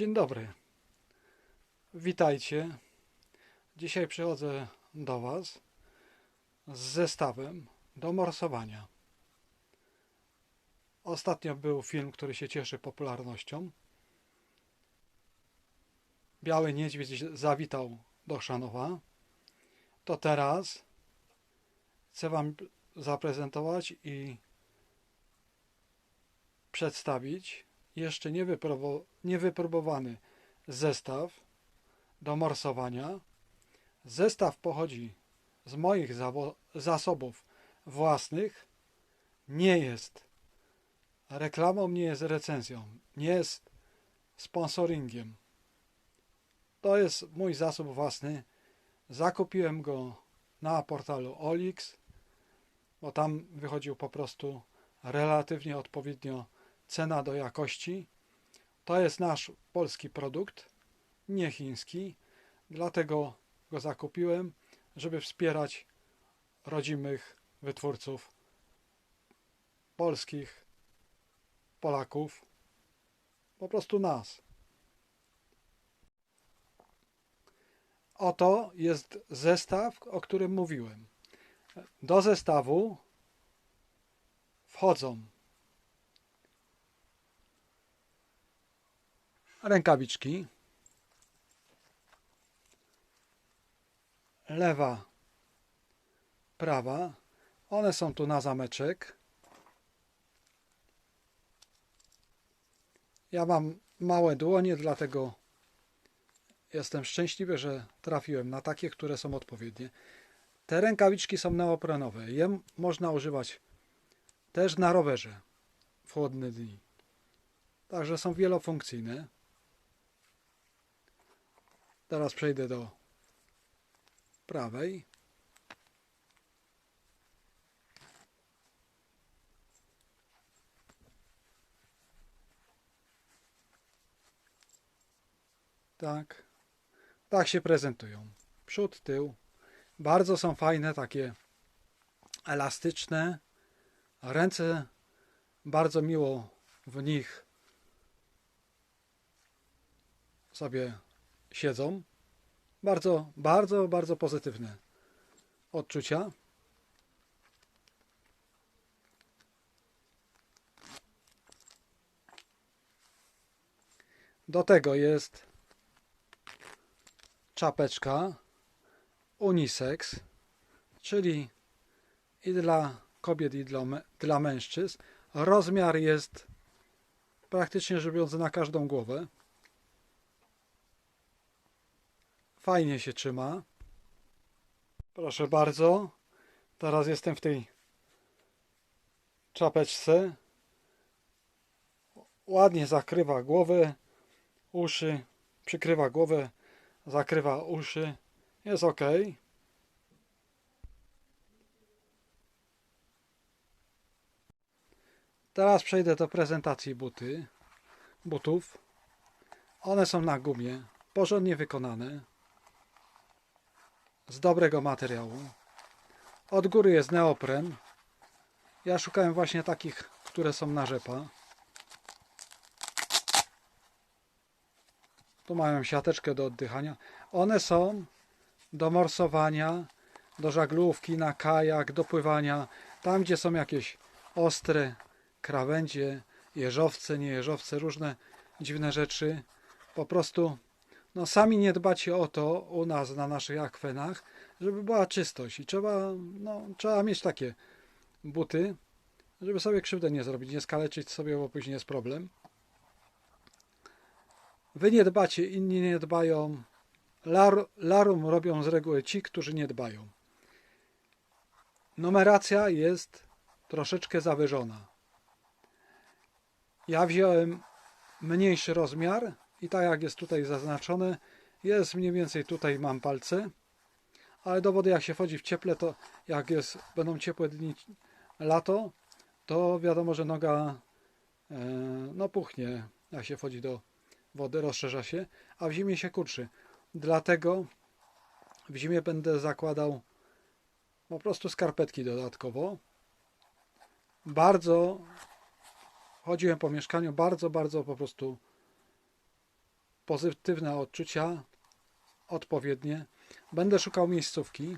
Dzień dobry. Witajcie. Dzisiaj przychodzę do Was z zestawem do morsowania. Ostatnio był film, który się cieszy popularnością. Biały Niedźwiedź zawitał do Chrzanowa. To teraz chcę Wam zaprezentować i przedstawić jeszcze niewypróbowany zestaw do morsowania. Zestaw pochodzi z moich zasobów własnych. Nie jest reklamą, nie jest recenzją, nie jest sponsoringiem. To jest mój zasób własny. Zakupiłem go na portalu Olix, bo tam wychodził po prostu relatywnie odpowiednio cena do jakości. To jest nasz polski produkt, nie chiński, dlatego go zakupiłem, żeby wspierać rodzimych wytwórców polskich, Polaków, po prostu nas. Oto jest zestaw, o którym mówiłem. Do zestawu wchodzą rękawiczki, lewa, prawa. One są tu na zameczek. Ja mam małe dłonie, dlatego jestem szczęśliwy, że trafiłem na takie, które są odpowiednie. Te rękawiczki są neoprenowe. Je można używać też na rowerze w chłodne dni. Także są wielofunkcyjne. Teraz przejdę do prawej. Tak. Tak się prezentują. Przód, tył. Bardzo są fajne, takie elastyczne. Ręce bardzo miło w nich sobie siedzą. Bardzo, bardzo, bardzo pozytywne odczucia. Do tego jest czapeczka unisex, czyli i dla kobiet, i dla, dla mężczyzn. Rozmiar jest praktycznie biorąc na każdą głowę. Fajnie się trzyma. Proszę bardzo. Teraz jestem w tej czapeczce. Ładnie zakrywa głowę, uszy, przykrywa głowę, zakrywa uszy. Jest ok. Teraz przejdę do prezentacji buty, butów. One są na gumie, porządnie wykonane z dobrego materiału. Od góry jest neopren. Ja szukałem właśnie takich, które są na rzepa. Tu mają siateczkę do oddychania. One są do morsowania, do żaglówki, na kajak, do pływania. Tam, gdzie są jakieś ostre krawędzie, jeżowce, niejeżowce, różne dziwne rzeczy. Po prostu no sami nie dbacie o to u nas na naszych akwenach, żeby była czystość i trzeba, no, trzeba mieć takie buty, żeby sobie krzywdę nie zrobić, nie skaleczyć sobie, bo później jest problem. Wy nie dbacie, inni nie dbają. Lar, larum robią z reguły ci, którzy nie dbają. Numeracja jest troszeczkę zawyżona. Ja wziąłem mniejszy rozmiar i tak jak jest tutaj zaznaczone, jest mniej więcej tutaj mam palce, ale do wody jak się wchodzi w cieple, to jak jest, będą ciepłe dni, lato, to wiadomo, że noga e, no puchnie, jak się wchodzi do wody, rozszerza się, a w zimie się kurczy. Dlatego w zimie będę zakładał po prostu skarpetki dodatkowo. Bardzo chodziłem po mieszkaniu, bardzo, bardzo po prostu pozytywne odczucia, odpowiednie. Będę szukał miejscówki.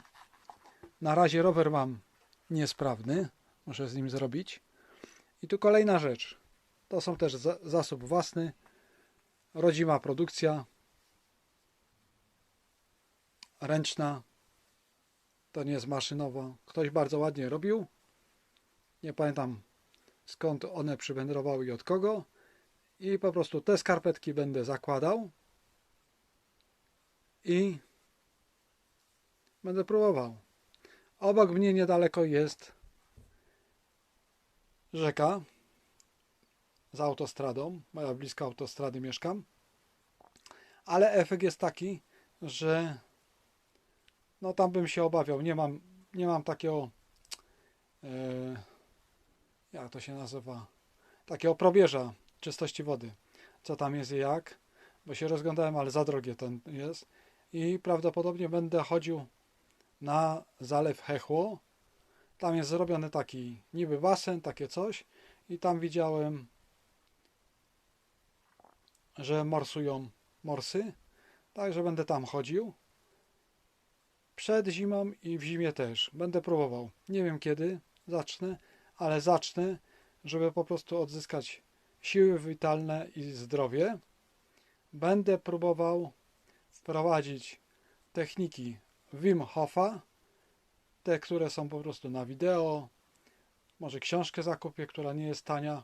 Na razie rower mam niesprawny, muszę z nim zrobić. I tu kolejna rzecz. To są też za- zasób własny, rodzima produkcja, ręczna. To nie jest maszynowa. Ktoś bardzo ładnie robił. Nie pamiętam skąd one przywędrowały i od kogo. I po prostu te skarpetki będę zakładał i będę próbował. Obok mnie niedaleko jest rzeka z autostradą, bo ja blisko autostrady mieszkam. Ale efekt jest taki, że no tam bym się obawiał. Nie mam, nie mam takiego e, jak to się nazywa? Takiego probierza czystości wody. Co tam jest i jak? Bo się rozglądałem, ale za drogie to jest. I prawdopodobnie będę chodził na zalew Hechło. Tam jest zrobiony taki niby basen, takie coś. I tam widziałem, że morsują morsy. Także będę tam chodził. Przed zimą i w zimie też. Będę próbował. Nie wiem kiedy zacznę, ale zacznę, żeby po prostu odzyskać siły witalne i zdrowie. Będę próbował wprowadzić techniki Wim Hofa, te, które są po prostu na wideo, może książkę zakupię, która nie jest tania.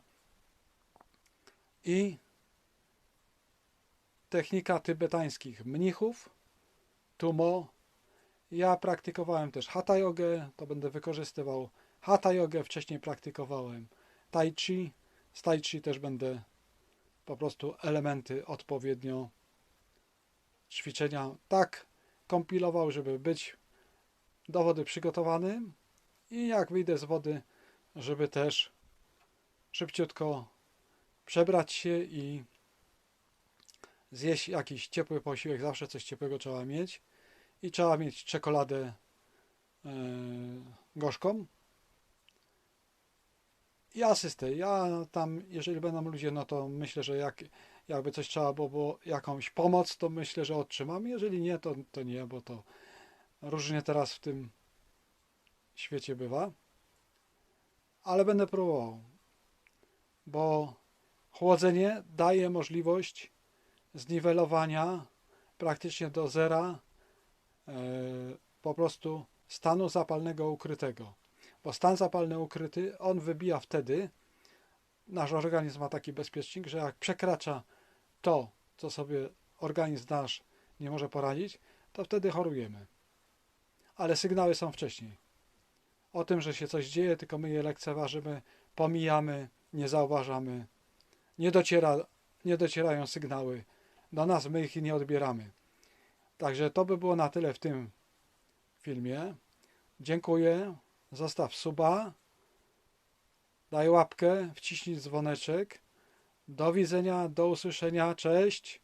I technika tybetańskich mnichów, tumo. Ja praktykowałem też hatha jogę, to będę wykorzystywał. Hatha jogę, wcześniej praktykowałem tai chi, z tai chi też będę po prostu elementy odpowiednio ćwiczenia tak kompilował, żeby być do wody przygotowanym i jak wyjdę z wody, żeby też szybciutko przebrać się i zjeść jakiś ciepły posiłek. Zawsze coś ciepłego trzeba mieć i trzeba mieć czekoladę yy, gorzką i asystę. Ja tam, jeżeli będą ludzie, no to myślę, że jak, jakby coś trzeba było, było jakąś pomoc, to myślę, że otrzymam. Jeżeli nie, to, to nie, bo to różnie teraz w tym świecie bywa. Ale będę próbował, bo chłodzenie daje możliwość zniwelowania praktycznie do zera e, po prostu stanu zapalnego ukrytego. Bo stan zapalny ukryty, on wybija wtedy, nasz organizm ma taki bezpiecznik, że jak przekracza to, co sobie organizm nasz nie może poradzić, to wtedy chorujemy. Ale sygnały są wcześniej. O tym, że się coś dzieje, tylko my je lekceważymy, pomijamy, nie zauważamy. Nie, dociera, nie docierają sygnały do nas, my ich nie odbieramy. Także to by było na tyle w tym filmie. Dziękuję. Zostaw suba. Daj łapkę, wciśnij dzwoneczek. Do widzenia, do usłyszenia. Cześć.